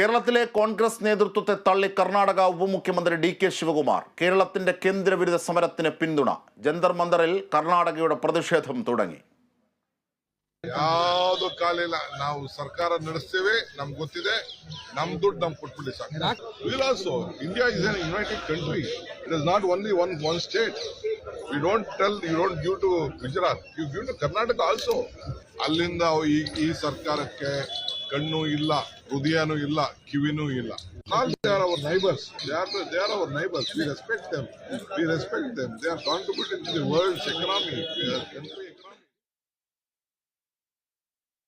കേരളത്തിലെ കോൺഗ്രസ് നേതൃത്വത്തെ തള്ളി കർണാടക ഉപമുഖ്യമന്ത്രി ഡി കെ ശിവകുമാർ കേരളത്തിന്റെ കേന്ദ്രവിരുദ്ധ സമരത്തിന് പിന്തുണ ജന്തർ മന്ദറിൽ കർണാടകയുടെ പ്രതിഷേധം തുടങ്ങി ಯಾವ್ದು ಕಾಲಿಲ್ಲ ನಾವು ಸರ್ಕಾರ ನಡೆಸ್ತೇವೆ ನಮ್ಗೆ ಗೊತ್ತಿದೆ ನಮ್ ದುಡ್ಡು ನಮ್ಗೆ ಕೊಟ್ಬಿಡಿ ಸಾಕು will also India is an united country it is not only one one state you don't tell you don't give to Gujarat you give to Karnataka also ಅಲ್ಲಿಂದ ಈ ಈ ಸರ್ಕಾರಕ್ಕೆ ಕಣ್ಣು ಇಲ್ಲ ಹೃದಯನೂ ಇಲ್ಲ ಕಿವಿನೂ ಇಲ್ಲ they are our neighbours they are they are our neighbours we respect them we respect them they are contributing to the world's economy country economy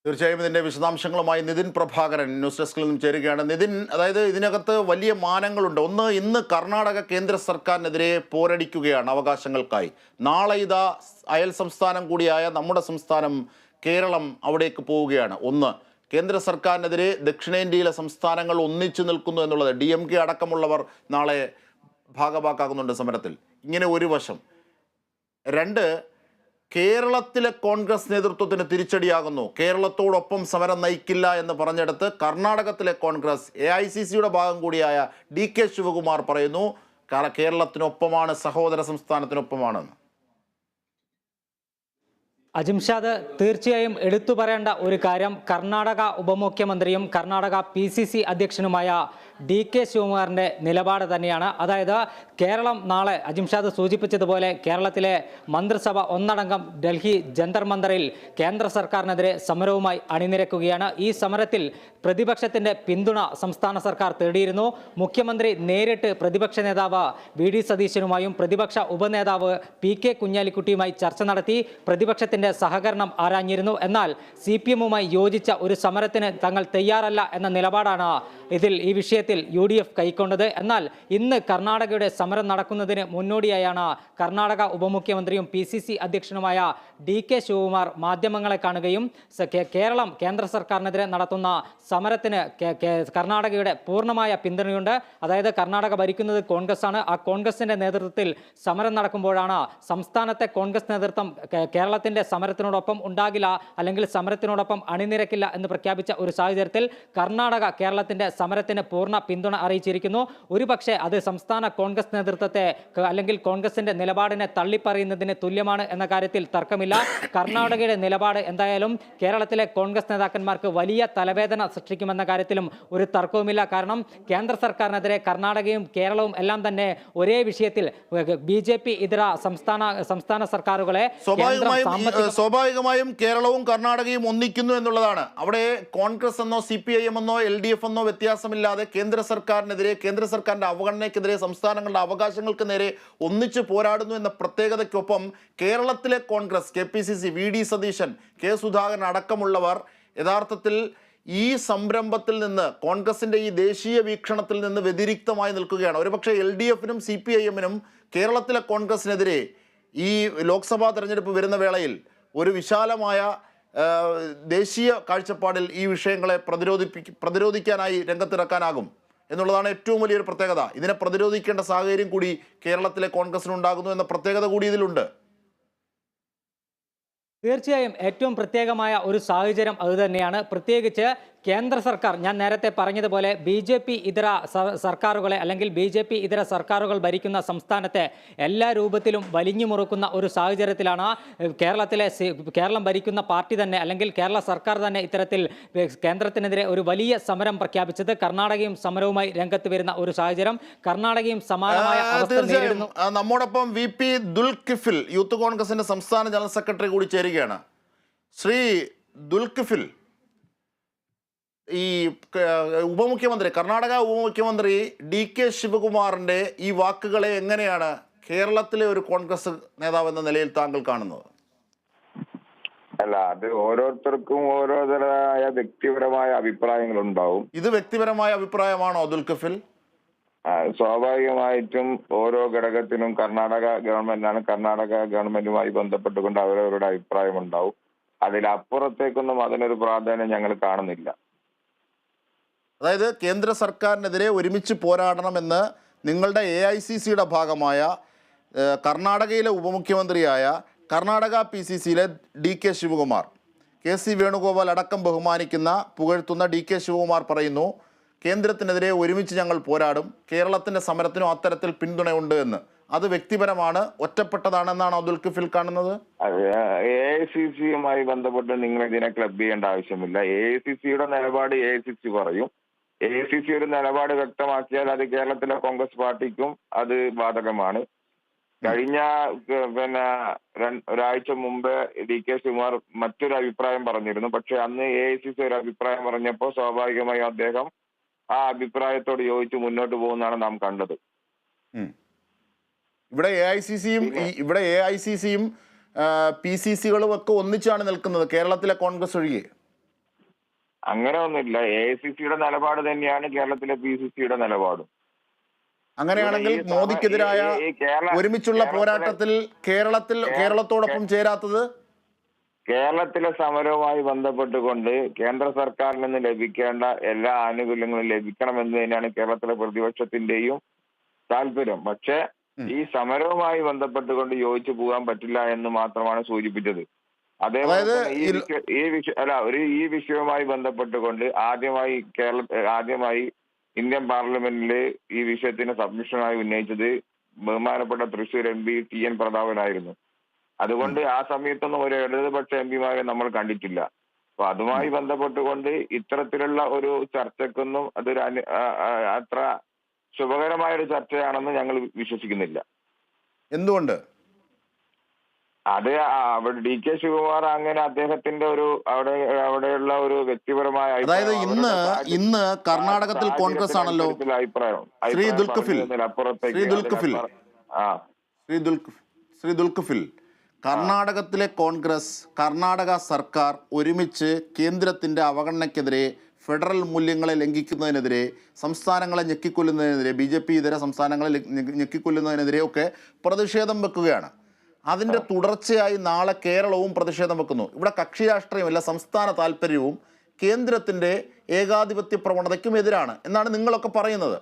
തീർച്ചയായും ഇതിന്റെ വിശദാംശങ്ങളുമായി നിതിൻ പ്രഭാകരൻ ന്യൂസ് ഡെസ്കിൽ നിന്നും ചേരുകയാണ് നിതിൻ അതായത് ഇതിനകത്ത് വലിയ മാനങ്ങളുണ്ട് ഒന്ന് ഇന്ന് കർണാടക കേന്ദ്ര സർക്കാരിനെതിരെ പോരടിക്കുകയാണ് അവകാശങ്ങൾക്കായി നാളെ ഇതാ അയൽ സംസ്ഥാനം കൂടിയായ നമ്മുടെ സംസ്ഥാനം കേരളം അവിടേക്ക് പോവുകയാണ് ഒന്ന് കേന്ദ്ര സർക്കാരിനെതിരെ ദക്ഷിണേന്ത്യയിലെ സംസ്ഥാനങ്ങൾ ഒന്നിച്ചു നിൽക്കുന്നു എന്നുള്ളത് ഡി എം കെ അടക്കമുള്ളവർ നാളെ ഭാഗഭാക്കാകുന്നുണ്ട് സമരത്തിൽ. ഇങ്ങനെ ഒരു വശം. രണ്ട് കേരളത്തിലെ കോൺഗ്രസ് നേതൃത്വത്തിന് തിരിച്ചടിയാകുന്നു. കേരളത്തോടൊപ്പം സമരം നയിക്കില്ല എന്ന് പറഞ്ഞെടുത്ത് കർണാടകത്തിലെ കോൺഗ്രസ് എ ഐ സി സിയുടെ ഭാഗം കൂടിയായ ഡി കെ ശിവകുമാർ പറയുന്നു "കര- കേരളത്തിനൊപ്പമാണ് സഹോദര സംസ്ഥാനത്തിനൊപ്പമാണെന്ന്. അജിംഷാദ് തീർച്ചയായും എടുത്തു പറയേണ്ട ഒരു കാര്യം കർണാടക ഉപമുഖ്യമന്ത്രിയും കർണാടക പി സി സി അധ്യക്ഷനുമായ ഡി കെ ശിവകുമാറിന്റെ നിലപാട് തന്നെയാണ്. അതായത് കേരളം നാളെ അജിംഷാദ് സൂചിപ്പിച്ചതുപോലെ കേരളത്തിലെ മന്ത്രിസഭ ഒന്നടങ്കം ഡൽഹി ജന്തർ മന്ദറിൽ കേന്ദ്ര സർക്കാരിനെതിരെ സമരവുമായി അണിനിരക്കുകയാണ്. ഈ സമരത്തിൽ പ്രതിപക്ഷത്തിന്റെ പിന്തുണ സംസ്ഥാന സർക്കാർ തേടിയിരുന്നു. മുഖ്യമന്ത്രി നേരിട്ട് പ്രതിപക്ഷ നേതാവ് വി ഡി സതീശനുമായും പ്രതിപക്ഷ ഉപനേതാവ് പി കെ കുഞ്ഞാലിക്കുട്ടിയുമായി ചർച്ച നടത്തി പ്രതിപക്ഷത്തിന്റെ സഹകരണം ആരാഞ്ഞിരുന്നു. എന്നാൽ സി പി എമ്മുമായി യോജിച്ച ഒരു സമരത്തിന് തങ്ങൾ തയ്യാറല്ല എന്ന നിലപാടാണ് ഇതിൽ ഈ വിഷയത്തിൽ യു ഡി എഫ് കൈക്കൊണ്ടത്. എന്നാൽ ഇന്ന് കർണാടകയുടെ സമരം നടക്കുന്നതിന് മുന്നോടിയായാണ് കർണാടക ഉപമുഖ്യമന്ത്രിയും പി സി സി അധ്യക്ഷനുമായ ഡി കെ ശിവകുമാർ മാധ്യമങ്ങളെ കാണുകയും കേരളം കേന്ദ്ര സർക്കാരിനെതിരെ നടത്തുന്ന സമരത്തിന് കർണാടകയുടെ പൂർണമായ പിന്തുണയുണ്ട്. അതായത് കർണാടക ഭരിക്കുന്നത് കോൺഗ്രസ് ആണ് ആ കോൺഗ്രസിന്റെ നേതൃത്വത്തിൽ സമരം നടക്കുമ്പോഴാണ് സംസ്ഥാനത്തെ കോൺഗ്രസ് നേതൃത്വം കേരളത്തിന്റെ സമരത്തിനോടൊപ്പം ഉണ്ടാകില്ല അല്ലെങ്കിൽ സമരത്തിനോടൊപ്പം അണിനിരക്കില്ല എന്ന് പ്രഖ്യാപിച്ച ഒരു സാഹചര്യത്തിൽ കർണാടക കേരളത്തിന്റെ സമരത്തിന് പൂർണ പിന്തുണ അറിയിച്ചിരിക്കുന്നു. ഒരുപക്ഷെ അത് സംസ്ഥാന കോൺഗ്രസ് നേതൃത്വത്തെ അല്ലെങ്കിൽ കോൺഗ്രസിന്റെ നിലപാടിനെ തള്ളിപ്പറയുന്നതിന് തുല്യമാണ് എന്ന കാര്യത്തിൽ തർക്കമില്ല. കർണാടകയുടെ നിലപാട് എന്തായാലും കേരളത്തിലെ കോൺഗ്രസ് നേതാക്കന്മാർക്ക് വലിയ തലവേദന സൃഷ്ടിക്കുമെന്ന കാര്യത്തിലും ഒരു തർക്കവുമില്ല. കാരണം കേന്ദ്ര സർക്കാരിനെതിരെ കർണാടകയും കേരളവും എല്ലാം തന്നെ ഒരേ വിഷയത്തിൽ ബി ജെ പി ഇതര സംസ്ഥാന സംസ്ഥാന സർക്കാരുകളെ സ്വാഭാവികമായും കേരളവും കർണാടകയും ഒന്നിക്കുന്നു എന്നുള്ളതാണ്. അവിടെ കോൺഗ്രസ് എന്നോ സി പി ഐ എം എന്നോ എൽ ഡി എഫ് എന്നോ വ്യത്യാസമില്ലാതെ കേന്ദ്ര സർക്കാരിനെതിരെ കേന്ദ്ര സർക്കാരിന്റെ അവഗണനയ്ക്കെതിരെ സംസ്ഥാനങ്ങളുടെ അവകാശങ്ങൾക്ക് നേരെ ഒന്നിച്ചു പോരാടുന്നു എന്ന പ്രത്യേകതയ്ക്കൊപ്പം കേരളത്തിലെ Congress K P C C V D Satheesan K Sudhakaran അടക്കമുള്ളവർ യഥാർത്ഥത്തിൽ ഈ സംരംഭത്തിൽ നിന്ന് കോൺഗ്രസിന്റെ ഈ ദേശീയ വീക്ഷണത്തിൽ നിന്ന് വ്യതിരിക്തമായി നിൽക്കുകയാണ്. ഒരുപക്ഷെ എൽ ഡി എഫിനും സി പി ഐ എമ്മിനും കേരളത്തിലെ കോൺഗ്രസിനെതിരെ ഈ ലോക്സഭാ തെരഞ്ഞെടുപ്പ് വരുന്ന വേളയിൽ ഒരു വിശാലമായ ദേശീയ കാഴ്ചപ്പാടിൽ ഈ വിഷയങ്ങളെ പ്രതിരോധിപ്പി പ്രതിരോധിക്കാനായി രംഗത്തിറക്കാനാകും എന്നുള്ളതാണ് ഏറ്റവും വലിയൊരു പ്രത്യേകത. ഇതിനെ പ്രതിരോധിക്കേണ്ട സാഹചര്യം കൂടി കേരളത്തിലെ കോൺഗ്രസിനുണ്ടാകുന്നു എന്ന പ്രത്യേകത കൂടി ഇതിലുണ്ട്. തീർച്ചയായും ഏറ്റവും പ്രത്യേകമായ ഒരു സാഹചര്യം അതുതന്നെയാണ് പ്രത്യേകിച്ച് കേന്ദ്ര സർക്കാർ ഞാൻ നേരത്തെ പറഞ്ഞതുപോലെ ബി ജെ പി ഇതര സർക്കാരുകളെ അല്ലെങ്കിൽ ബി ജെ പി ഇതര സർക്കാരുകൾ ഭരിക്കുന്ന സംസ്ഥാനത്തെ എല്ലാ രൂപത്തിലും വലിഞ്ഞു മുറുക്കുന്ന ഒരു സാഹചര്യത്തിലാണ് കേരളത്തിലെ കേരളം ഭരിക്കുന്ന പാർട്ടി തന്നെ അല്ലെങ്കിൽ കേരള സർക്കാർ തന്നെ ഇത്തരത്തിൽ കേന്ദ്രത്തിനെതിരെ ഒരു വലിയ സമരം പ്രഖ്യാപിച്ചത്. കർണാടകയും സമരവുമായി രംഗത്ത് വരുന്ന ഒരു സാഹചര്യം. കർണാടകയും സമാനമായ തീർച്ചയായും. നമ്മോടൊപ്പം വി പി ദുൽഖിഫിൽ യൂത്ത് കോൺഗ്രസിന്റെ സംസ്ഥാന ജനറൽ സെക്രട്ടറി കൂടി ചേരുകയാണ്. ശ്രീ ദുൽഖിഫിൽ ഈ ഉപമുഖ്യമന്ത്രി കർണാടക ഉപമുഖ്യമന്ത്രി ഡി കെ ശിവകുമാറിന്റെ ഈ വാക്കുകളെ എങ്ങനെയാണ് കേരളത്തിലെ ഒരു കോൺഗ്രസ് നേതാവ് എന്ന നിലയിൽ താങ്കൾ കാണുന്നത്? അല്ല അത് ഓരോരുത്തർക്കും ഓരോതരായ വ്യക്തിപരമായ അഭിപ്രായങ്ങൾ ഉണ്ടാവും ഇത് വ്യക്തിപരമായ അഭിപ്രായമാണോ ദുൽഖിഫിൽ കഫിൽ? സ്വാഭാവികമായിട്ടും ഓരോ ഘടകത്തിനും കർണാടക ഗവൺമെന്റാണ് കർണാടക ഗവൺമെന്റുമായി ബന്ധപ്പെട്ടുകൊണ്ട് അവരവരുടെ അഭിപ്രായം ഉണ്ടാവും അതിലപ്പുറത്തേക്കൊന്നും അതിനൊരു പ്രാധാന്യം ഞങ്ങൾ കാണുന്നില്ല. അതായത് കേന്ദ്ര സർക്കാരിനെതിരെ ഒരുമിച്ച് പോരാടണമെന്ന് നിങ്ങളുടെ എ ഐ സി സിയുടെ ഭാഗമായ കർണാടകയിലെ ഉപമുഖ്യമന്ത്രിയായ കർണാടക പി സി സിയിലെ D K Shivakumar K C Venugopal അടക്കം ബഹുമാനിക്കുന്ന പുകഴ്ത്തുന്ന ഡി കെ ശിവകുമാർ പറയുന്നു കേന്ദ്രത്തിനെതിരെ ഒരുമിച്ച് ഞങ്ങൾ പോരാടും. കേരളത്തിന്റെ സമരത്തിനും അത്തരത്തിൽ പിന്തുണയുണ്ട് എന്ന്. അത് വ്യക്തിപരമാണ് ഒറ്റപ്പെട്ടതാണെന്നാണ് അബ്ദുൽ കിഫിൽ കാണുന്നത്? എ ഐ സി സിയുമായി ബന്ധപ്പെട്ട് നിങ്ങൾ ഇതിനെ ക്ലബ് ചെയ്യേണ്ട ആവശ്യമില്ല. എ ഐ സി സിയുടെ നിലപാട് എ ഐ സി സി പറയും. എ ഐ സി സി ഒരു നിലപാട് വ്യക്തമാക്കിയാൽ അത് കേരളത്തിലെ കോൺഗ്രസ് പാർട്ടിക്കും അത് ബാധകമാണ്. കഴിഞ്ഞ പിന്നെ ഒരാഴ്ച മുമ്പ് ഡി കെ ശിവകുമാർ മറ്റൊരു അഭിപ്രായം പറഞ്ഞിരുന്നു. പക്ഷെ അന്ന് എ ഐ സി സി ഒരു അഭിപ്രായം പറഞ്ഞപ്പോൾ സ്വാഭാവികമായും അദ്ദേഹം ആ അഭിപ്രായത്തോട് യോജിച്ച് മുന്നോട്ട് പോകുന്നതാണ് നാം കണ്ടത്. ഇവിടെ എ ഐ സി സിയും ഇവിടെ എ ഐ സി സിയും പി സി സികളും ഒക്കെ ഒന്നിച്ചാണ് നിൽക്കുന്നത് കേരളത്തിലെ കോൺഗ്രസ് ഒഴികെ. അങ്ങനെ ഒന്നുമില്ല എ ഐ സി സിയുടെ നിലപാട് തന്നെയാണ് കേരളത്തിലെ പി സി സിയുടെ നിലപാടും. അങ്ങനെയാണെങ്കിൽ മോദിക്കെതിരായ ഒരുമിച്ചുള്ള പോരാട്ടത്തിൽ കേരളത്തിൽ കേരളത്തോടൊപ്പം ചേരാത്തത്? കേരളത്തിലെ സമരവുമായി ബന്ധപ്പെട്ടുകൊണ്ട് കേന്ദ്ര സർക്കാരിൽ നിന്ന് ലഭിക്കേണ്ട എല്ലാ ആനുകൂല്യങ്ങളും ലഭിക്കണമെന്ന് തന്നെയാണ് കേരളത്തിലെ പ്രതിപക്ഷത്തിന്റെയും താല്പര്യം. പക്ഷെ ഈ സമരവുമായി ബന്ധപ്പെട്ടുകൊണ്ട് യോജിച്ചു പോകാൻ പറ്റില്ല എന്ന് മാത്രമാണ് സൂചിപ്പിച്ചത്. അതായത് ഈ വിഷയ- അല്ല ഒരു ഈ വിഷയവുമായി ബന്ധപ്പെട്ടുകൊണ്ട് ആദ്യമായി കേരള ആദ്യമായി ഇന്ത്യൻ പാർലമെന്റിൽ ഈ വിഷയത്തിന് സബ്മിഷനായി ഉന്നയിച്ചത് ബഹുമാനപ്പെട്ട Thrissur M P T N പ്രതാപനായിരുന്നു. അതുകൊണ്ട് ആ സമയത്തൊന്നും ഒരു ഇടതുപക്ഷ എം പിമാരെ നമ്മൾ കണ്ടിട്ടില്ല. അപ്പൊ അതുമായി ബന്ധപ്പെട്ടുകൊണ്ട് ഇത്തരത്തിലുള്ള ഒരു ചർച്ചക്കൊന്നും അതൊരു അത്ര ശുഭകരമായ ഒരു ചർച്ചയാണെന്ന് ഞങ്ങൾ വിശ്വസിക്കുന്നില്ല. എന്തുകൊണ്ട്? അത് അവിടെ ഡി കെ ശിവകുമാർ അങ്ങനെ അദ്ദേഹത്തിന്റെ ഒരു അവിടെ അവിടെയുള്ള ഒരു വ്യക്തിപരമായ അതായത് ഇന്ന് ഇന്ന് കർണാടകത്തിൽ കോൺഗ്രസ് ആണല്ലോ അഭിപ്രായം ശ്രീ ദുൽഖിൽ ശ്രീ ദുൽഖിൽ അതിനപ്പുറം- ശ്രീ ദുൽഖ് ശ്രീ ദുൽഖുഫിൽ. കർണാടകത്തിലെ കോൺഗ്രസ് കർണാടക സർക്കാർ ഒരുമിച്ച് കേന്ദ്രത്തിന്റെ അവഗണനയ്ക്കെതിരെ ഫെഡറൽ മൂല്യങ്ങളെ ലംഘിക്കുന്നതിനെതിരെ സംസ്ഥാനങ്ങളെ ഞെക്കിക്കൊല്ലുന്നതിനെതിരെ ബി ജെ പി ഇതര സംസ്ഥാനങ്ങളെ ഞെക്കിക്കൊല്ലുന്നതിനെതിരെ ഒക്കെ പ്രതിഷേധം വെക്കുകയാണ്. അതിന്റെ തുടർച്ചയായി നാളെ കേരളവും പ്രതിഷേധം വെക്കുന്നു. ഇവിടെ കക്ഷി രാഷ്ട്രീയമല്ല സംസ്ഥാന താല്പര്യവും കേന്ദ്രത്തിന്റെ ഏകാധിപത്യ പ്രവണതയ്ക്കും എതിരാണ് എന്നാണ് നിങ്ങളൊക്കെ പറയുന്നത്.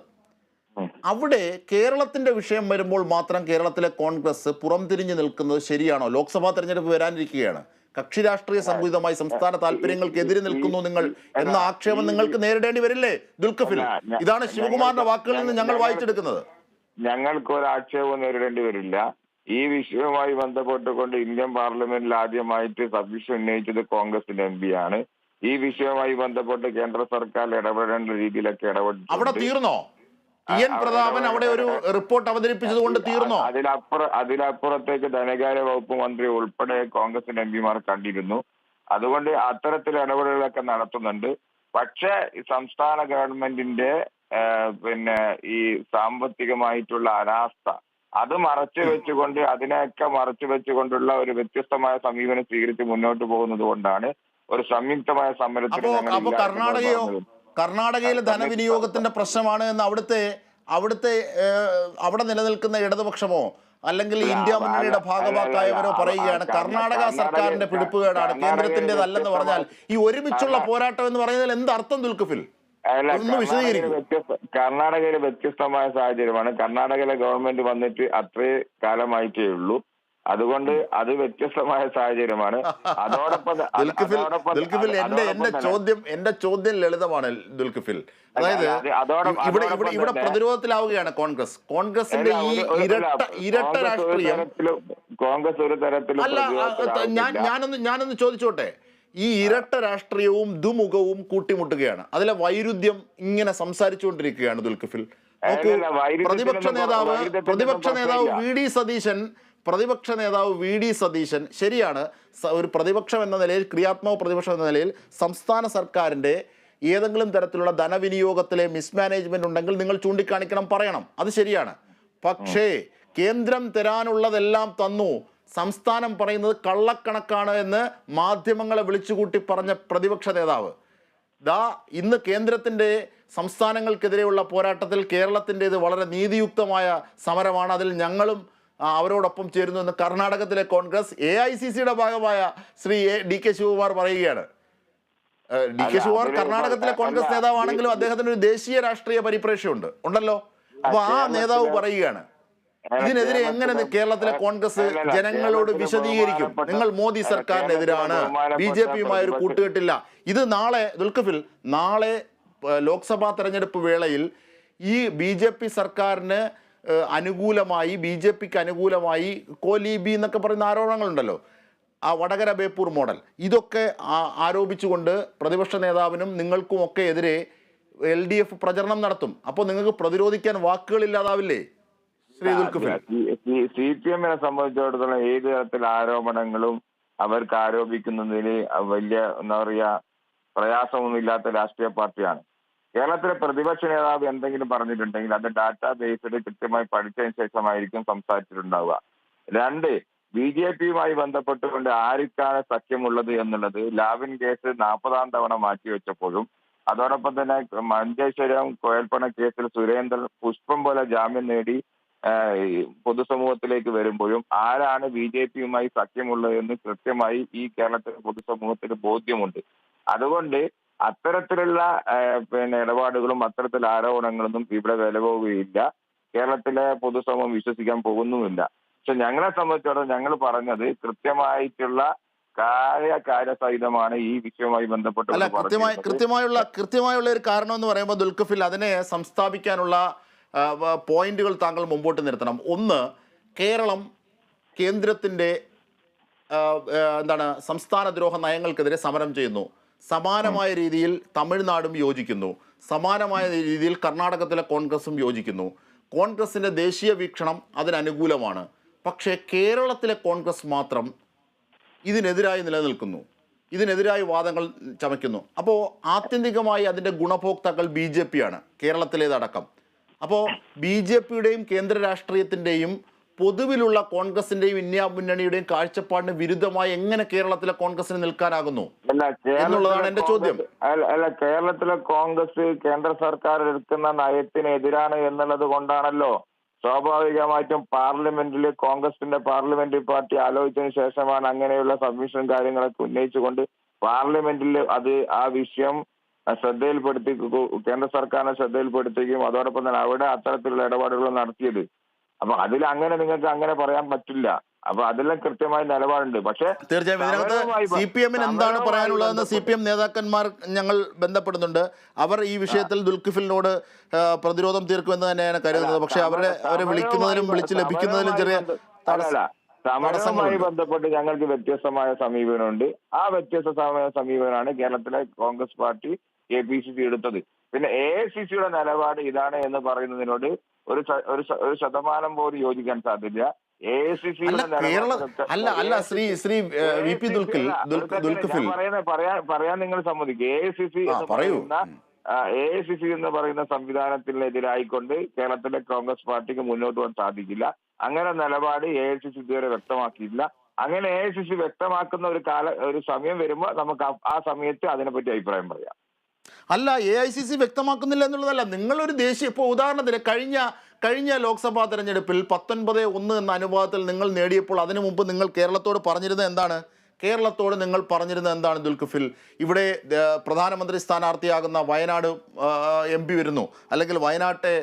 അവിടെ കേരളത്തിന്റെ വിഷയം വരുമ്പോൾ മാത്രം കേരളത്തിലെ കോൺഗ്രസ് പുറംതിരിഞ്ഞു നിൽക്കുന്നത് ശരിയാണോ? ലോക്സഭാ തെരഞ്ഞെടുപ്പ് വരാനിരിക്കുകയാണ്. കക്ഷി രാഷ്ട്രീയ സംഘടിതമായി സംസ്ഥാന താല്പര്യങ്ങൾക്കെതിരെ നിൽക്കുന്നു നിങ്ങൾ എന്ന ആക്ഷേപം നിങ്ങൾക്ക് നേരിടേണ്ടി വരില്ലേ ദുൽഖഫിൽ? ഇതാണ് ശിവകുമാറിന്റെ വാക്കുകളിൽ നിന്ന് ഞങ്ങൾ ഞങ്ങൾ- വായിച്ചെടുക്കുന്നത്. ഞങ്ങൾക്ക് ഒരു ആക്ഷേപവും നേരിടേണ്ടി വരില്ല. ഈ വിഷയവുമായി ബന്ധപ്പെട്ടുകൊണ്ട് ഇന്ത്യൻ പാർലമെന്റിൽ ആദ്യമായിട്ട് സബ്മിഷൻ ഉന്നയിച്ചത് കോൺഗ്രസിന്റെ എം പി ആണ്. ഈ വിഷയവുമായി ബന്ധപ്പെട്ട് കേന്ദ്ര സർക്കാർ ഇടപെടേണ്ട രീതിയിലൊക്കെ ഇടപെട്ടു അവിടെ തീർന്നോ? എൻ പ്രതാപൻ അവിടെ ഒരു റിപ്പോർട്ട് അവതരിപ്പിച്ചത് കൊണ്ട് തീർന്നോ? അതിലപ്പുറം അതിലപ്പുറത്തേക്ക് ധനകാര്യ വകുപ്പ് മന്ത്രി ഉൾപ്പെടെ കോൺഗ്രസിന്റെ എം പിമാർ കണ്ടിരുന്നു. അതുകൊണ്ട് അത്തരത്തിൽ ഇടപെടലുകളൊക്കെ നടത്തുന്നുണ്ട്. പക്ഷേ സംസ്ഥാന ഗവൺമെന്റിന്റെ പിന്നെ ഈ സാമ്പത്തികമായിട്ടുള്ള അനാസ്ഥ അത് മറച്ചു വെച്ചുകൊണ്ട് അതിനെയൊക്കെ മറച്ചു വെച്ചുകൊണ്ടുള്ള ഒരു വ്യത്യസ്തമായ സമീപനം സ്വീകരിച്ച് മുന്നോട്ട് പോകുന്നത് കൊണ്ടാണ് ഒരു സംയുക്തമായ സമരത്തിന് കർണാടകയോ കർണാടകയിലെ ധനവിനിയോഗത്തിന്റെ പ്രശ്നമാണ് എന്ന് അവിടുത്തെ അവിടുത്തെ അവിടെ നിലനിൽക്കുന്ന ഇടതുപക്ഷമോ അല്ലെങ്കിൽ ഇന്ത്യ മുന്നണിയുടെ ഭാഗമാക്കായവരോ പറയുകയാണ്. കർണാടക- സർക്കാരിന്റെ പിടിപ്പുകേടാണ് കേന്ദ്രത്തിന്റേതല്ലെന്ന് പറഞ്ഞാൽ ഈ ഒരുമിച്ചുള്ള പോരാട്ടം എന്ന് പറയുന്നതിൽ എന്ത് അർത്ഥം ദുൽഖുഫിൽ? അല്ല കർണാടകയിലെ വ്യത്യസ്തമായ സാഹചര്യമാണ്. കർണാടകയിലെ ഗവൺമെന്റ് വന്നിട്ട് അത്രേ കാലമായിട്ടേ ഉള്ളൂ. അതുകൊണ്ട് അത് വ്യത്യസ്തമായ സാഹചര്യമാണ്. അതോടൊപ്പം ദുൽഖിഫിൽ എന്റെ എന്റെ ചോദ്യം എന്റെ ചോദ്യം ലളിതമാണ് ദുൽഖിഫിൽ. അതായത് അത് ഇവിടെ ഇവിടെ ഇവിടെ പ്രതിരോധത്തിലാവുകയാണ് കോൺഗ്രസ്. കോൺഗ്രസിന്റെ ഈ ഇരട്ട ഇരട്ട രാഷ്ട്രീയം കോൺഗ്രസ് ഒരു തരത്തിലും. ഞാനൊന്ന് ഞാനൊന്ന് ചോദിച്ചോട്ടെ. ഈ ഇരട്ട രാഷ്ട്രീയവും ദുമുഖവും കൂട്ടിമുട്ടുകയാണ്. അതിലെ വൈരുദ്ധ്യം ഇങ്ങനെ സംസാരിച്ചുകൊണ്ടിരിക്കുകയാണ് ദുൽഖിഫിൽ. പ്രതിപക്ഷ നേതാവ് പ്രതിപക്ഷ നേതാവ്. വി ഡി സതീശൻ പ്രതിപക്ഷ നേതാവ് വി ഡി സതീശൻ ശരിയാണ്. ഒരു പ്രതിപക്ഷം എന്ന നിലയിൽ ക്രിയാത്മക പ്രതിപക്ഷം എന്ന നിലയിൽ സംസ്ഥാന സർക്കാരിന്റെ ഏതെങ്കിലും തരത്തിലുള്ള ധനവിനിയോഗത്തിലെ മിസ്മാനേജ്മെന്റ് ഉണ്ടെങ്കിൽ നിങ്ങൾ ചൂണ്ടിക്കാണിക്കണം പറയണം. അത് ശരിയാണ്. പക്ഷേ കേന്ദ്രം തരാനുള്ളതെല്ലാം തന്നു. സംസ്ഥാനം പറയുന്നത് കള്ളക്കണക്കാണ് എന്ന് മാധ്യമങ്ങളെ വിളിച്ചുകൂട്ടി പറഞ്ഞ പ്രതിപക്ഷ നേതാവ്. ദാ ഇന്ന് കേന്ദ്രത്തിന്റെ സംസ്ഥാനങ്ങൾക്കെതിരെയുള്ള പോരാട്ടത്തിൽ കേരളത്തിന്റെ ഇത് വളരെ നീതിയുക്തമായ സമരമാണ്. അതിൽ ഞങ്ങളും അവരോടൊപ്പം ചേരുന്നു എന്ന് കർണാടകത്തിലെ കോൺഗ്രസ് എ ഐ സി സിയുടെ ഭാഗമായ Shri A D K Shivakumar പറയുകയാണ്. ഡി കെ ശിവകുമാർ കർണാടകത്തിലെ കോൺഗ്രസ് നേതാവാണെങ്കിലും അദ്ദേഹത്തിന് ഒരു ദേശീയ രാഷ്ട്രീയ പരിപ്രേക്ഷ്യമുണ്ട് ഉണ്ടല്ലോ? അപ്പോൾ ആ നേതാവ് പറയുകയാണ് ഇതിനെതിരെ എങ്ങനെ കേരളത്തിലെ കോൺഗ്രസ് ജനങ്ങളോട് വിശദീകരിക്കും? നിങ്ങൾ മോദി സർക്കാരിനെതിരാണ് ബി ജെ പിയുമായി ഒരു കൂട്ടുകെട്ടില്ല. ഇത് നാളെ ദുൽഖഫിൽ നാളെ ലോക്സഭാ തെരഞ്ഞെടുപ്പ് വേളയിൽ ഈ ബി ജെ പി സർക്കാരിന് അനുകൂലമായി ബി ജെ പിക്ക് അനുകൂലമായി കോലീബി എന്നൊക്കെ പറയുന്ന ആരോപണങ്ങളുണ്ടല്ലോ? ആ വടകര ബേപ്പൂർ മോഡൽ. ഇതൊക്കെ ആരോപിച്ചുകൊണ്ട് പ്രതിപക്ഷ നേതാവിനും നിങ്ങൾക്കും ഒക്കെ എതിരെ എൽ ഡി എഫ് പ്രചരണം നടത്തും. അപ്പോൾ നിങ്ങൾക്ക് പ്രതിരോധിക്കാൻ വാക്കുകളില്ലാതാവില്ലേ? സി പി എമ്മിനെ സംബന്ധിച്ചിടത്തോളം ഏത് തരത്തിൽ ആരോപണങ്ങളും അവർക്ക് ആരോപിക്കുന്നതിൽ വലിയ എന്താ പറയാ പ്രയാസമൊന്നും ഇല്ലാത്ത രാഷ്ട്രീയ പാർട്ടിയാണ്. കേരളത്തിലെ പ്രതിപക്ഷ നേതാവ് എന്തെങ്കിലും പറഞ്ഞിട്ടുണ്ടെങ്കിൽ അത് ഡാറ്റാ ബേസ്ഡ് കൃത്യമായി പഠിച്ചതിന് ശേഷമായിരിക്കും സംസാരിച്ചിട്ടുണ്ടാവുക. രണ്ട് ബി ജെ പിയുമായി ബന്ധപ്പെട്ടുകൊണ്ട് ആർക്കാണ് സഖ്യമുള്ളത് എന്നുള്ളത് ലാവിൻ കേസ് നാൽപ്പതാം തവണ മാറ്റിവെച്ചപ്പോഴും അതോടൊപ്പം തന്നെ മഞ്ചേശ്വരം കോയൽപ്പണ കേസിൽ സുരേന്ദ്രൻ പുഷ്പം പോലെ ജാമ്യം നേടി പൊതുസമൂഹത്തിലേക്ക് വരുമ്പോഴും ആരാണ് ബി ജെ പിയുമായി സഖ്യമുള്ളത് എന്ന് കൃത്യമായി ഈ കേരളത്തിലെ പൊതുസമൂഹത്തിന് ബോധ്യമുണ്ട്. അതുകൊണ്ട് അത്തരത്തിലുള്ള പിന്നെ ഇടപാടുകളും അത്തരത്തിലുള്ള ആരോപണങ്ങളൊന്നും ഇവിടെ വില പോവുകയില്ല. കേരളത്തിലെ പൊതുസമൂഹം വിശ്വസിക്കാൻ പോകുന്നുമില്ല. പക്ഷെ ഞങ്ങളെ സംബന്ധിച്ചിടത്തോളം ഞങ്ങൾ പറഞ്ഞത് കൃത്യമായിട്ടുള്ള കാര്യ കാര്യസഹിതമാണ് ഈ വിഷയവുമായി ബന്ധപ്പെട്ട് കൃത്യമായി കൃത്യമായുള്ള കൃത്യമായുള്ള ഒരു കാരണം എന്ന് പറയുമ്പോൾ ദുൽഖഫിൽ അതിനെ സംസ്ഥാപിക്കാനുള്ള പോയിന്റുകൾ താങ്കൾ മുമ്പോട്ട് നിർത്തണം. ഒന്ന് കേരളം കേന്ദ്രത്തിന്റെ എന്താണ് സംസ്ഥാന ദ്രോഹ നയങ്ങൾക്കെതിരെ സമരം ചെയ്യുന്നു. സമാനമായ രീതിയിൽ തമിഴ്നാടും യോജിക്കുന്നു. സമാനമായ രീതിയിൽ കർണാടകത്തിലെ കോൺഗ്രസും യോജിക്കുന്നു. കോൺഗ്രസിന്റെ ദേശീയ വീക്ഷണം അതിനനുകൂലമാണ്. പക്ഷേ കേരളത്തിലെ കോൺഗ്രസ് മാത്രം ഇതിനെതിരായി നിലനിൽക്കുന്നു. ഇതിനെതിരായി വാദങ്ങൾ ചമയ്ക്കുന്നു. അപ്പോൾ ആത്യന്തികമായി അതിന്റെ ഗുണഭോക്താക്കൾ ബി ജെ പി ആണ് കേരളത്തിലേതടക്കം. അപ്പോൾ ബി ജെ പിയുടെയും കേന്ദ്ര രാഷ്ട്രീയത്തിന്റെയും പൊതുവിലുള്ള കോൺഗ്രസിന്റെയും ഇന്ത്യ മുന്നണിയുടെയും കാഴ്ചപ്പാടിന് വിരുദ്ധമായി എങ്ങനെ കേരളത്തിലെ കോൺഗ്രസിന് നിൽക്കാനാകുന്നു എന്നുള്ളതാണ് എന്റെ ചോദ്യം. അല്ല കേരളത്തിലെ കോൺഗ്രസ് കേന്ദ്ര സർക്കാർ എടുക്കുന്ന നയത്തിനെതിരാണ് എന്നുള്ളത് കൊണ്ടാണല്ലോ സ്വാഭാവികമായിട്ടും പാർലമെന്റിൽ കോൺഗ്രസിന്റെ പാർലമെന്ററി പാർട്ടി ആലോചിച്ചതിന് ശേഷമാണ് അങ്ങനെയുള്ള സബ്മിഷൻ കാര്യങ്ങളൊക്കെ ഉന്നയിച്ചുകൊണ്ട് പാർലമെന്റിൽ അത് ആ വിഷയം ശ്രദ്ധയിൽപ്പെടുത്തി കേന്ദ്ര സർക്കാരിനെ ശ്രദ്ധയിൽപ്പെടുത്തുകയും അതോടൊപ്പം തന്നെ അവിടെ അത്തരത്തിലുള്ള ഇടപാടുകൾ നടത്തിയത്. അപ്പൊ അതിൽ അങ്ങനെ നിങ്ങൾക്ക് അങ്ങനെ പറയാൻ പറ്റില്ല. അപ്പൊ അതെല്ലാം കൃത്യമായ നിലപാടുണ്ട്. പക്ഷേ തീർച്ചയായും ഇതിനകത്ത് സി പി എമ്മിന് എന്താണ് പറയാനുള്ളതെന്ന് സി പി എം നേതാക്കന്മാർ ഞങ്ങൾ ബന്ധപ്പെടുന്നുണ്ട്. അവർ ഈ വിഷയത്തിൽ ദുൽഖിഫിലിനോട് പ്രതിരോധം തീർക്കുമെന്ന് തന്നെയാണ് കരുതുന്നത്. പക്ഷെ അവരെ അവരെ വിളിക്കുന്നതിലും വിളിച്ച് ലഭിക്കുന്നതിലും ചെറിയ സമരസമായി സമരവുമായി ബന്ധപ്പെട്ട് ഞങ്ങൾക്ക് വ്യത്യസ്തമായ സമീപനമുണ്ട്. ആ വ്യത്യസ്ത സമ- സമീപനമാണ് കേരളത്തിലെ Congress party K P C C എടുത്തത്. പിന്നെ എ ഐ സി സിയുടെ നിലപാട് ഇതാണ് എന്ന് പറയുന്നതിനോട് ഒരു ഒരു ശതമാനം പോലും യോജിക്കാൻ സാധ്യത. എ ഐ സി അല്ല അല്ല അല്ല ശ്രീ ശ്രീ വി പി ദുൽഖിൽ ദുൽ- ദുൽഖിഫിൽ പറയാൻ പറയാൻ നിങ്ങൾ സമ്മതിക്കും. എ ഐ സി സി എന്ന് പറയൂ. പറയുന്ന എ ഐ സി സി എന്ന് പറയുന്ന സംവിധാനത്തിനെതിരായിക്കൊണ്ട് കേരളത്തിലെ കോൺഗ്രസ് പാർട്ടിക്ക് മുന്നോട്ട് പോകാൻ സാധിക്കില്ല. അങ്ങനെ നിലപാട് എ ഐ സി സി ഇതുവരെ വ്യക്തമാക്കിയില്ല അങ്ങനെ എ ഐ സി സി വ്യക്തമാക്കുന്ന ഒരു കാല ഒരു സമയം വരുമ്പോൾ നമുക്ക് ആ സമയത്ത് അതിനെപ്പറ്റി അഭിപ്രായം പറയാം. അല്ല എ ഐ സി സി വ്യക്തമാക്കുന്നില്ല എന്നുള്ളതല്ല. നിങ്ങളൊരു ദേശീയ ഇപ്പോൾ ഉദാഹരണത്തിന് കഴിഞ്ഞ കഴിഞ്ഞ ലോക്സഭാ തെരഞ്ഞെടുപ്പിൽ പത്തൊൻപത് ഒന്ന് എന്ന അനുപാതത്തിൽ നിങ്ങൾ നേടിയപ്പോൾ അതിനു മുമ്പ് നിങ്ങൾ കേരളത്തോട് പറഞ്ഞിരുന്നത് എന്താണ്? കേരളത്തോട് നിങ്ങൾ പറഞ്ഞിരുന്നത് എന്താണ് ദുൽഖുഫിൽ? ഇവിടെ പ്രധാനമന്ത്രി സ്ഥാനാർത്ഥിയാകുന്ന വയനാട് എം പി വരുന്നു. അല്ലെങ്കിൽ വയനാട്ടെ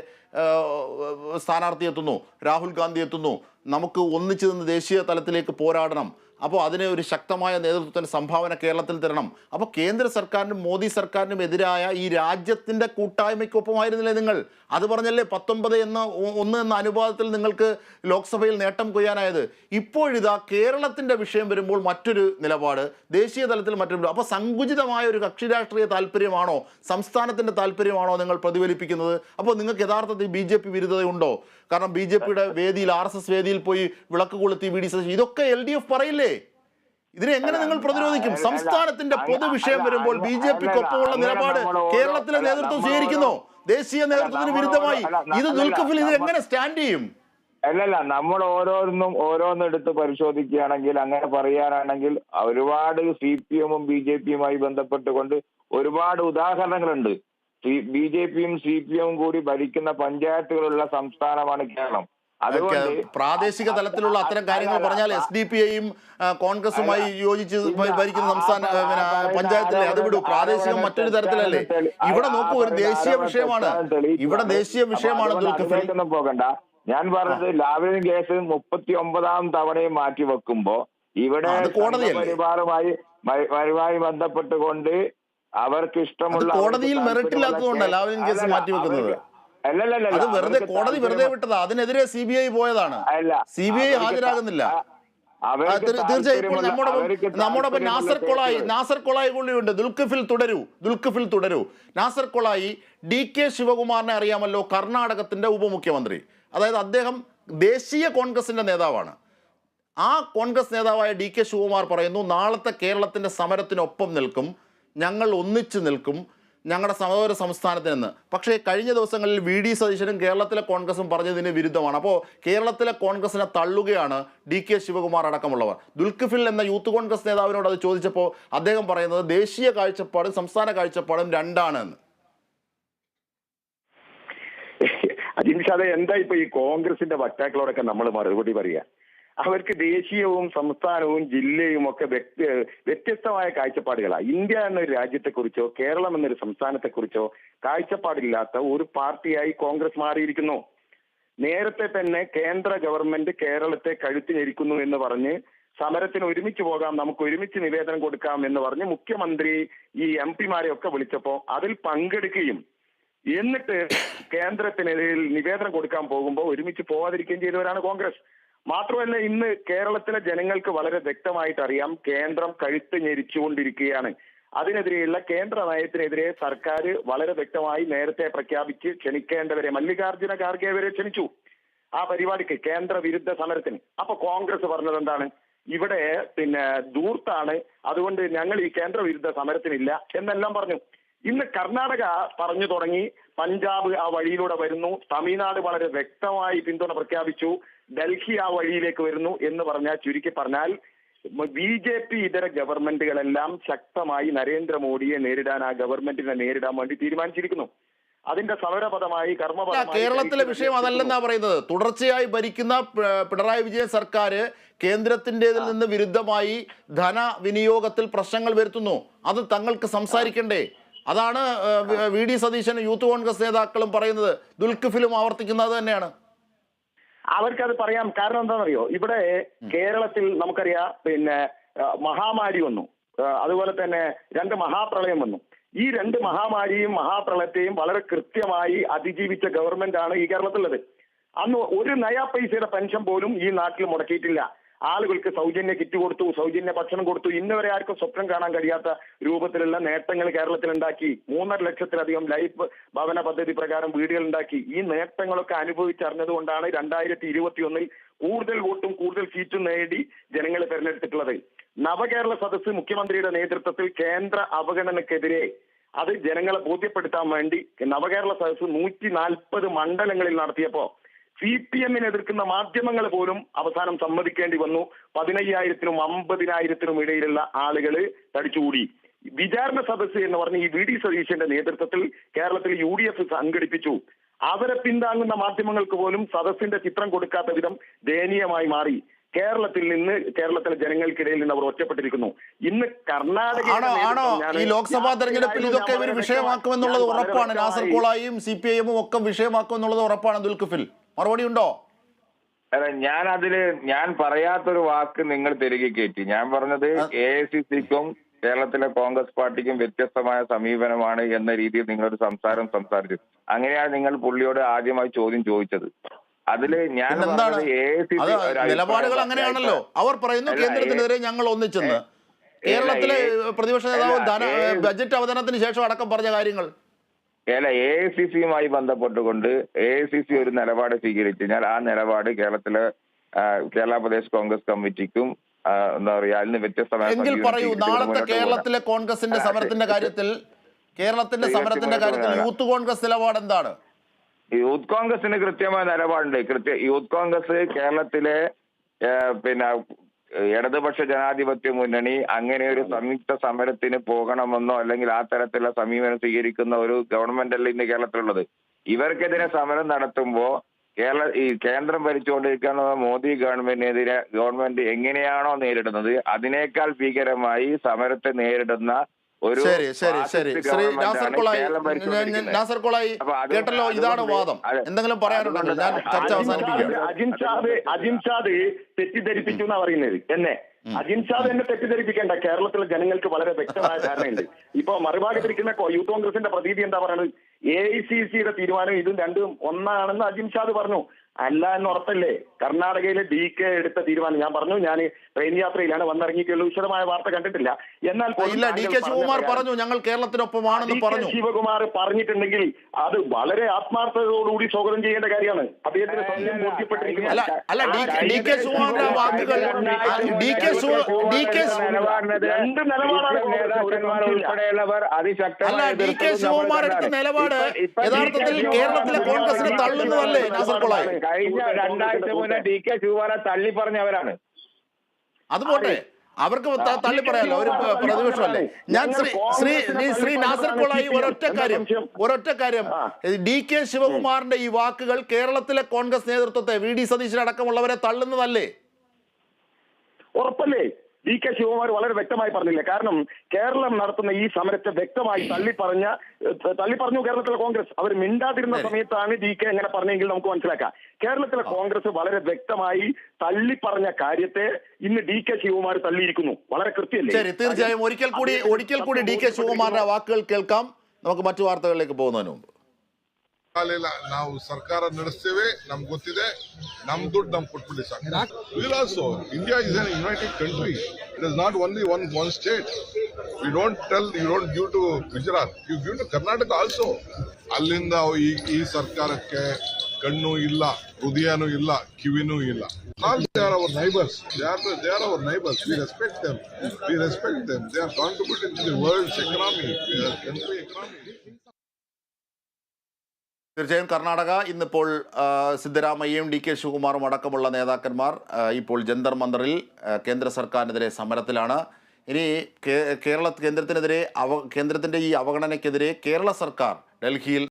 സ്ഥാനാർത്ഥി എത്തുന്നു. രാഹുൽ ഗാന്ധി എത്തുന്നു. നമുക്ക് ഒന്നിച്ചു നിന്ന് ദേശീയ തലത്തിലേക്ക് പോരാടണം. അപ്പോൾ അതിന് ഒരു ശക്തമായ നേതൃത്വത്തിന് സംഭാവന കേരളത്തിൽ തരണം. അപ്പോൾ കേന്ദ്ര സർക്കാരിനും മോദി സർക്കാരിനും എതിരായ ഈ രാജ്യത്തിന്റെ കൂട്ടായ്മയ്ക്കൊപ്പമായിരുന്നില്ലേ നിങ്ങൾ? അത് പറഞ്ഞല്ലേ പത്തൊമ്പത് എന്ന ഒന്ന് എന്ന അനുപാതത്തിൽ നിങ്ങൾക്ക് ലോക്സഭയിൽ നേട്ടം കൊയ്യാനായത്? ഇപ്പോഴിതാ കേരളത്തിന്റെ വിഷയം വരുമ്പോൾ മറ്റൊരു നിലപാട് ദേശീയ തലത്തിൽ മറ്റൊരു അപ്പോൾ സങ്കുചിതമായ ഒരു കക്ഷി രാഷ്ട്രീയ താല്പര്യമാണോ? സംസ്ഥാനത്തിന്റെ താല്പര്യമാണോ നിങ്ങൾ പ്രതിഫലിപ്പിക്കുന്നത്? അപ്പോൾ നിങ്ങൾക്ക് യഥാർത്ഥത്തിൽ ബി ജെ പി വിരുദ്ധതയുണ്ടോ? കാരണം ബി ജെ പിയുടെ വേദിയിൽ ആർ എസ് എസ് വേദിയിൽ പോയി വിളക്ക് കൊളുത്തി വി ഡി സതീശൻ. ഇതൊക്കെ എൽ ഡി എഫ് പറയില്ലേ? ഇതിനെ എങ്ങനെ നിങ്ങൾ പ്രതിരോധിക്കും? സംസ്ഥാനത്തിന്റെ പൊതുവിഷയം വരുമ്പോൾ ബി ജെ പിക്കൊപ്പമുള്ള ഒപ്പമുള്ള നിലപാട് കേരളത്തിലെ നേതൃത്വം സ്വീകരിക്കുന്നു. ദേശീയ നേതൃത്വത്തിന് വിരുദ്ധമായി. ഇത് ദുൽഖഫിൽ ഇത് എങ്ങനെ സ്റ്റാൻഡ് ചെയ്യും? അല്ലല്ല നമ്മൾ ഓരോന്നും ഓരോന്നും എടുത്ത് പരിശോധിക്കുകയാണെങ്കിൽ അങ്ങനെ പറയാനാണെങ്കിൽ ഒരുപാട് സി പി എമ്മും ബി ജെ പിയുമായി ബന്ധപ്പെട്ടുകൊണ്ട് ഒരുപാട് ഉദാഹരണങ്ങളുണ്ട്. ബി ജെ പിയും സി പി എമ്മും കൂടി ഭരിക്കുന്ന പഞ്ചായത്തുകളുള്ള സംസ്ഥാനമാണ് കേരളം അതുകൊണ്ട് പ്രാദേശിക തലത്തിലുള്ള അത്തരം കാര്യങ്ങൾ പറഞ്ഞാൽ എസ് ഡി പി ഐയും കോൺഗ്രസുമായി യോജിച്ച് ഭരിക്കുന്ന സംസ്ഥാന പഞ്ചായത്തിലെ അത് വിടൂ പ്രാദേശികം മറ്റൊരു തരത്തിലല്ലേ ഇവിടെ നോക്കൂ ഒരു ദേശീയ വിഷയമാണ് ഇവിടെ ദേശീയ വിഷയമാണ് പോകണ്ട ഞാൻ പറഞ്ഞത് ലാവലിൻ കേസ് മുപ്പത്തി ഒമ്പതാം തവണയും മാറ്റി വെക്കുമ്പോ ഇവിടെ? പരിവാറുമായി ബന്ധപ്പെട്ടുകൊണ്ട് അവർക്ക് ഇഷ്ടമുള്ള കോടതിയിൽ മെറിറ്റില്ലാത്തതുകൊണ്ടല്ല ലാവ്ലിൻ കേസ് അല്ലല്ല, മാറ്റിവെക്കുന്നത്. അത് വെറുതെ കോടതി വെറുതെ വിട്ടതാ. അതിനെതിരെ സി ബി ഐ പോയതാണ്. സി ബി ഐ ഹാജരാകുന്നില്ല. തീർച്ചയായും ഇപ്പോൾ നമ്മുടെ നമ്മുടെ നാസർ കൊളായി. നാസർ കൊളായി കൂടിയുണ്ട് ദുൽഖിഫിൽ തുടരൂ. ദുൽഖിഫിൽ തുടരൂ. നാസർ കൊളായി ഡി കെ ശിവകുമാറിനെ അറിയാമല്ലോ കർണാടകത്തിന്റെ ഉപമുഖ്യമന്ത്രി. അതായത് അദ്ദേഹം ദേശീയ കോൺഗ്രസിന്റെ നേതാവാണ്. ആ കോൺഗ്രസ് നേതാവായ ഡി കെ ശിവകുമാർ പറയുന്നു നാളത്തെ കേരളത്തിന്റെ സമരത്തിനൊപ്പം നിൽക്കും. ഞങ്ങൾ ഒന്നിച്ചു നിൽക്കും ഞങ്ങളുടെ സഹോദര സംസ്ഥാനത്തിന് നിന്ന് പക്ഷേ കഴിഞ്ഞ ദിവസങ്ങളിൽ വി ഡി സതീശനും കേരളത്തിലെ കോൺഗ്രസും പറഞ്ഞതിന് വിരുദ്ധമാണ്. അപ്പോൾ കേരളത്തിലെ കോൺഗ്രസിനെ തള്ളുകയാണ് ഡി കെ ശിവകുമാർ അടക്കമുള്ളവർ. ദുൽഖിഫിൽ എന്ന യൂത്ത് കോൺഗ്രസ് നേതാവിനോട് അത് ചോദിച്ചപ്പോൾ അദ്ദേഹം പറയുന്നത് ദേശീയ കാഴ്ചപ്പാടും സംസ്ഥാന കാഴ്ചപ്പാടും രണ്ടാണ് എന്ന് അജിൻഷാദെ എന്താ ഇപ്പൊ ഈ കോൺഗ്രസിന്റെ വക്താക്കളോടൊക്കെ നമ്മൾ മറുപടി പറയുക അവർക്ക് ദേശീയവും സംസ്ഥാനവും ജില്ലയും ഒക്കെ വ്യത്യസ്തമായ കാഴ്ചപ്പാടുകളാണ് ഇന്ത്യ എന്നൊരു രാജ്യത്തെക്കുറിച്ചോ കേരളം എന്നൊരു സംസ്ഥാനത്തെക്കുറിച്ചോ കാഴ്ചപ്പാടില്ലാത്ത ഒരു പാർട്ടിയായി കോൺഗ്രസ് മാറിയിരിക്കുന്നു. നേരത്തെ തന്നെ കേന്ദ്ര ഗവൺമെന്റ് കേരളത്തെ കഴുത്തിഞ്ഞെരിക്കുന്നു എന്ന് പറഞ്ഞ് സമരത്തിന് ഒരുമിച്ച് പോകാം നമുക്ക് ഒരുമിച്ച് നിവേദനം കൊടുക്കാം എന്ന് പറഞ്ഞ് മുഖ്യമന്ത്രി ഈ എം പിമാരെ ഒക്കെ വിളിച്ചപ്പോ അതിൽ പങ്കെടുക്കുകയും എന്നിട്ട് കേന്ദ്രത്തിനെതിരിൽ നിവേദനം കൊടുക്കാൻ പോകുമ്പോൾ ഒരുമിച്ച് പോവാതിരിക്കുകയും ചെയ്തവരാണ് കോൺഗ്രസ്. മാത്രമല്ല ഇന്ന് കേരളത്തിലെ ജനങ്ങൾക്ക് വളരെ വ്യക്തമായിട്ട് അറിയാം കേന്ദ്രം കഴുത്ത് ഞെരിച്ചുകൊണ്ടിരിക്കുകയാണ്. അതിനെതിരെയുള്ള കേന്ദ്ര നയത്തിനെതിരെ സർക്കാർ വളരെ വ്യക്തമായി നേരത്തെ പ്രഖ്യാപിച്ച് ക്ഷണിക്കേണ്ടവരെ മല്ലികാർജുന ഖാർഗെ വരെ ക്ഷണിച്ചു ആ പരിപാടിക്ക് കേന്ദ്ര വിരുദ്ധ സമരത്തിന്. അപ്പൊ കോൺഗ്രസ് പറഞ്ഞത് എന്താണ്? ഇവിടെ പിന്നെ ദൂർത്താണ് അതുകൊണ്ട് ഞങ്ങൾ ഈ കേന്ദ്ര വിരുദ്ധ സമരത്തിനില്ല എന്നെല്ലാം പറഞ്ഞു. ഇന്ന് കർണാടക പറഞ്ഞു തുടങ്ങി പഞ്ചാബ് ആ വഴിയിലൂടെ വരുന്നു തമിഴ്നാട് വളരെ വ്യക്തമായി പിന്തുണ പ്രഖ്യാപിച്ചു ഡൽഹി ആ വഴിയിലേക്ക് വരുന്നു എന്ന് പറഞ്ഞാൽ ചുരുക്കി പറഞ്ഞാൽ ബി ജെ പി ഇതര ഗവൺമെന്റുകളെല്ലാം ശക്തമായി നരേന്ദ്രമോദിയെ നേരിടാൻ ആ ഗവൺമെന്റിനെ നേരിടാൻ വേണ്ടി തീരുമാനിച്ചിരിക്കുന്നു. അതിന്റെ സമരപദമായി കർമ്മപദമായി കേരളത്തിലെ വിഷയം അതല്ലെന്നാ പറയുന്നത്. തുടർച്ചയായി ഭരിക്കുന്ന പിണറായി വിജയൻ സർക്കാർ കേന്ദ്രത്തിന്റെതിൽ നിന്ന് വിരുദ്ധമായി ധന വിനിയോഗത്തിൽ പ്രശ്നങ്ങൾ വരുത്തുന്നു. അത് തങ്ങൾക്ക് സംസാരിക്കണ്ടേ? അതാണ് വി ഡി സതീശനും യൂത്ത് കോൺഗ്രസ് നേതാക്കളും പറയുന്നത്. ദുൽഖിഫിലും ആവർത്തിക്കുന്നത് തന്നെയാണ്. അവർക്കത് പറയാം. കാരണം എന്താണെന്നറിയോ? ഇവിടെ കേരളത്തിൽ നമുക്കറിയാം പിന്നെ മഹാമാരി വന്നു. അതുപോലെ തന്നെ രണ്ട് മഹാപ്രളയം വന്നു. ഈ രണ്ട് മഹാമാരിയും മഹാപ്രളയത്തെയും വളരെ കൃത്യമായി അതിജീവിച്ച ഗവൺമെന്റ് ആണ് ഈ കേരളത്തിലുള്ളത്. അന്ന് ഒരു നയാ പൈസയുടെ പെൻഷൻ പോലും ഈ നാട്ടിൽ മുടക്കിയിട്ടില്ല. ആളുകൾക്ക് സൗജന്യ കിറ്റ് കൊടുത്തു സൗജന്യ ഭക്ഷണം കൊടുത്തു. ഇന്ന് വരെ ആർക്കും സ്വപ്നം കാണാൻ കഴിയാത്ത രൂപത്തിലുള്ള നേട്ടങ്ങൾ കേരളത്തിൽ ഉണ്ടാക്കി മൂന്നര ലക്ഷത്തിലധികം ലൈഫ് ഭവന പദ്ധതി പ്രകാരം വീടുകൾ ഉണ്ടാക്കി ഈ നേട്ടങ്ങളൊക്കെ അനുഭവിച്ചറിഞ്ഞതുകൊണ്ടാണ് രണ്ടായിരത്തി ഇരുപത്തി ഒന്നിൽ കൂടുതൽ വോട്ടും കൂടുതൽ സീറ്റും നേടി ജനങ്ങളെ തെരഞ്ഞെടുത്തിട്ടുള്ളത്. നവകേരള സദസ്സ് മുഖ്യമന്ത്രിയുടെ നേതൃത്വത്തിൽ കേന്ദ്ര അവഗണനക്കെതിരെ അത് ജനങ്ങളെ ബോധ്യപ്പെടുത്താൻ വേണ്ടി നവകേരള സദസ്സ് നൂറ്റി നാൽപ്പത് മണ്ഡലങ്ങളിൽ നടത്തിയപ്പോ സി പി എമ്മിനെ എതിർക്കുന്ന മാധ്യമങ്ങൾ പോലും അവസാനം സമ്മതിക്കേണ്ടി വന്നു. പതിനയ്യായിരത്തിനും അമ്പതിനായിരത്തിനും ഇടയിലുള്ള ആളുകൾ തടിച്ചുകൂടി. വിചാരണ സദസ്സ് എന്ന് പറഞ്ഞ ഈ വി ഡി സതീശന്റെ നേതൃത്വത്തിൽ കേരളത്തിൽ യു ഡി എഫ് സംഘടിപ്പിച്ചു. അവരെ പിന്താങ്ങുന്ന മാധ്യമങ്ങൾക്ക് പോലും സദസ്സിന്റെ ചിത്രം കൊടുക്കാത്ത വിധം ദയനീയമായി മാറി. കേരളത്തിൽ നിന്ന് കേരളത്തിലെ ജനങ്ങൾക്കിടയിൽ നിന്ന് അവർ ഒറ്റപ്പെട്ടിരിക്കുന്നു. ഇന്ന് കർണാടക ആണോ ഈ ലോക്സഭാ തെരഞ്ഞെടുപ്പിൽ ഇതൊക്കെ ഇവർ വിഷയമാക്കുമെന്നുള്ളത് ഉറപ്പാണ്. നാസർ കോളായും സി പി ഐ എമ്മും ഒക്കെ വിഷയമാക്കുമെന്നുള്ളത് ഉറപ്പാണ് ദുൽഖിഫിൽ. മറുപടി ഉണ്ടോ? അല്ല ഞാൻ അതിൽ ഞാൻ പറയാത്തൊരു വാക്ക് നിങ്ങൾ തിരികെ കയറ്റി ഞാൻ പറഞ്ഞത് എ ഐ സി സിക്കും കേരളത്തിലെ കോൺഗ്രസ് പാർട്ടിക്കും വ്യത്യസ്തമായ സമീപനമാണ് എന്ന രീതിയിൽ നിങ്ങളൊരു സംസാരം സംസാരിച്ചു. അങ്ങനെയാണ് നിങ്ങൾ പുള്ളിയോട് ആദ്യമായി ചോദ്യം ചോദിച്ചത്. അതിൽ ഞാൻ നിലപാടുകൾ അങ്ങനെയാണല്ലോ. അവർ പറയുന്നു കേന്ദ്രത്തിനെതിരെ ഞങ്ങൾ ഒന്നിച്ചെന്ന്. കേരളത്തിലെ പ്രതിപക്ഷ നേതാവ് ബജറ്റ് അവതരണത്തിന് ശേഷം അടക്കം പറഞ്ഞ കാര്യങ്ങൾ. അല്ല എ ഐ സി സിയുമായി ബന്ധപ്പെട്ടുകൊണ്ട് എ ഐ സി സി ഒരു നിലപാട് സ്വീകരിച്ചു കഴിഞ്ഞാൽ ആ നിലപാട് കേരളത്തിലെ കേരള പ്രദേശ് കോൺഗ്രസ് കമ്മിറ്റിക്കും എന്താ പറയാ അതിന് വ്യത്യസ്തമായ എങ്കിൽ പറയൂ നാളത്തെ കേരളത്തിലെ കോൺഗ്രസിന്റെ സമരത്തിന്റെ കാര്യത്തിൽ കേരളത്തിന്റെ സമരത്തിന്റെ കാര്യത്തിൽ യൂത്ത് കോൺഗ്രസ് നിലപാട് എന്താണ്? യൂത്ത് കോൺഗ്രസിന് കൃത്യമായ നിലപാടുണ്ട്. കൃത്യ യൂത്ത് കോൺഗ്രസ് കേരളത്തിലെ പിന്നെ ഇടതുപക്ഷ ജനാധിപത്യ മുന്നണി അങ്ങനെ ഒരു സംയുക്ത സമരത്തിന് പോകണമെന്നോ അല്ലെങ്കിൽ ആ തരത്തിലുള്ള സമീപനം സ്വീകരിക്കുന്ന ഒരു ഗവൺമെന്റ് അല്ല ഇന്ന് കേരളത്തിലുള്ളത്. ഇവർക്കെതിരെ സമരം നടത്തുമ്പോ കേരള ഈ കേന്ദ്രം ഭരിച്ചുകൊണ്ടിരിക്കുന്ന മോദി ഗവൺമെന്റിനെതിരെ ഗവൺമെന്റ് എങ്ങനെയാണോ നേരിടുന്നത് അതിനേക്കാൾ ഭീകരമായി സമരത്തെ നേരിടുന്ന ശരി ശരി ശരി. ശ്രീ നാസർ കൊളായി. നാസർ കൊളായി കേട്ടല്ലോ ഇതാണ് വാദം. എന്തെങ്കിലും പറയാനുണ്ടെങ്കിൽ ഞാൻ ചർച്ച അവസാനിപ്പിക്കാം. അവസാനിപ്പിക്കുകയാണ് ഷാദ് അജിം ഷാദ് അജിം ഷാദ് തെറ്റിദ്ധരിപ്പിച്ചു എന്നാ പറയുന്നത്. എന്നെ. അജിൻഷാദ് എന്നെ തെറ്റിദ്ധരിപ്പിക്കേണ്ട. കേരളത്തിലെ ജനങ്ങൾക്ക് വളരെ വ്യക്തമായ ധാരണയുണ്ട്. ഇപ്പൊ മറുഭാഗത്തിരിക്കുന്ന യൂത്ത് കോൺഗ്രസിന്റെ പ്രതീതി എന്താ പറയുന്നത്? എ ഐ സി സിയുടെ തീരുമാനം ഇതും രണ്ടും ഒന്നാണെന്ന് അജിൻഷാദ് പറഞ്ഞു. അല്ല എന്ന് ഉറപ്പല്ലേ കർണാടകയിലെ ഡി കെ എടുത്ത തീരുമാനം ഞാൻ പറഞ്ഞു ഞാൻ ട്രെയിൻ യാത്രയിലാണ് വന്നിറങ്ങിയിട്ടുള്ള വിശദമായ വാർത്ത കണ്ടിട്ടില്ല എന്നാൽ ഇല്ല ഡി കെ ശിവകുമാർ പറഞ്ഞു ഞങ്ങൾ കേരളത്തിനൊപ്പമാണെന്ന് പറഞ്ഞു ശിവകുമാർ പറഞ്ഞിട്ടുണ്ടെങ്കിൽ അത് വളരെ ആത്മാർത്ഥതയോടുകൂടി സ്വാഗതം ചെയ്യേണ്ട കാര്യമാണ് അദ്ദേഹത്തിന് സത്യം ബോധ്യപ്പെട്ടിരിക്കുന്നു അല്ല അല്ല ഡി കെ ശിവകുമാറിന്റെ വാക്കുകൾ ഡി കെ ഡി കെ രണ്ട് നിലപാടാണ് അല്ല ഡി കെ ശിവകുമാർ എടുത്ത നിലപാട് യഥാർത്ഥത്തിൽ കേരളത്തിലെ കോൺഗ്രസിനെ തള്ളുന്നതല്ലേ നാസർ കൊളായി കഴിഞ്ഞ രണ്ടാഴ്ച മുന്നേ ഡി കെ ശിവകുമാരെ തള്ളി പറഞ്ഞവരാണ് അത് പോട്ടെ. അവർക്ക് തള്ളി പറയാലോ. ഒരു പ്രതിപക്ഷമല്ലേ? ഞാൻ ശ്രീ ശ്രീ ശ്രീ ശ്രീ നാസർ കൊളായി ഒരൊറ്റ കാര്യം. ഒരൊറ്റ കാര്യം. ഡി കെ ശിവകുമാറിന്റെ ഈ വാക്കുകൾ കേരളത്തിലെ കോൺഗ്രസ് നേതൃത്വത്തെ വി ഡി സതീശൻ അടക്കമുള്ളവരെ തള്ളുന്നതല്ലേ? ഉറപ്പല്ലേ? ഡി കെ ശിവകുമാർ വളരെ വ്യക്തമായി പറഞ്ഞില്ലേ? കാരണം കേരളം നടത്തുന്ന ഈ സമരത്തെ വ്യക്തമായി തള്ളിപ്പറഞ്ഞ തള്ളിപ്പറഞ്ഞു കേരളത്തിലെ കോൺഗ്രസ്. അവർ മിണ്ടാതിരുന്ന സമയത്താണ് ഡി കെ എങ്ങനെ പറഞ്ഞെങ്കിൽ നമുക്ക് മനസ്സിലാക്കാം. കേരളത്തിലെ കോൺഗ്രസ് വളരെ വ്യക്തമായി തള്ളിപ്പറഞ്ഞ കാര്യത്തെ ഇന്ന് ഡി കെ ശിവകുമാർ തള്ളിയിരിക്കുന്നു. വളരെ കൃത്യമല്ലേ തീർച്ചയായും. ഒരിക്കൽ കൂടി ഒരിക്കൽ കൂടി ഡി കെ ശിവകുമാറിന്റെ വാക്കുകൾ കേൾക്കാം. നമുക്ക് മറ്റു വാർത്തകളിലേക്ക് പോകുന്നതിന് മുമ്പ്. ನಾವು ಸರ್ಕಾರ ನಡೆಸ್ತೇವೆ. ನಮ್ಗೆ ಗೊತ್ತಿದೆ. ನಮ್ ದುಡ್ಡು ನಮ್ಗೆ ಕೊಟ್ಬಿಡಿ ಸಾಕು. Will also India is an united country it is not only one one state you don't tell you don't give to Gujarat you give to Karnataka also ಅಲ್ಲಿಂದ ಈ ಈ ಸರ್ಕಾರಕ್ಕೆ ಕಣ್ಣು ಇಲ್ಲ, ಹೃದಯನೂ ಇಲ್ಲ, ಕಿವಿನೂ ಇಲ್ಲ. All they are our neighbours they are they are our neighbours we respect them we respect them they are contributing to the world's economy country economy തീർച്ചയായും കർണാടക ഇന്നിപ്പോൾ സിദ്ധരാമയ്യയും ഡി കെ ശിവകുമാറും അടക്കമുള്ള നേതാക്കന്മാർ ഇപ്പോൾ ജന്തർ മന്ദറിൽ കേന്ദ്ര സർക്കാരിനെതിരെ സമരത്തിലാണ്. ഇനി കേരള കേന്ദ്രത്തിനെതിരെ അവ കേന്ദ്രത്തിന്റെ ഈ അവഗണനയ്ക്കെതിരെ കേരള സർക്കാർ ഡൽഹിയിൽ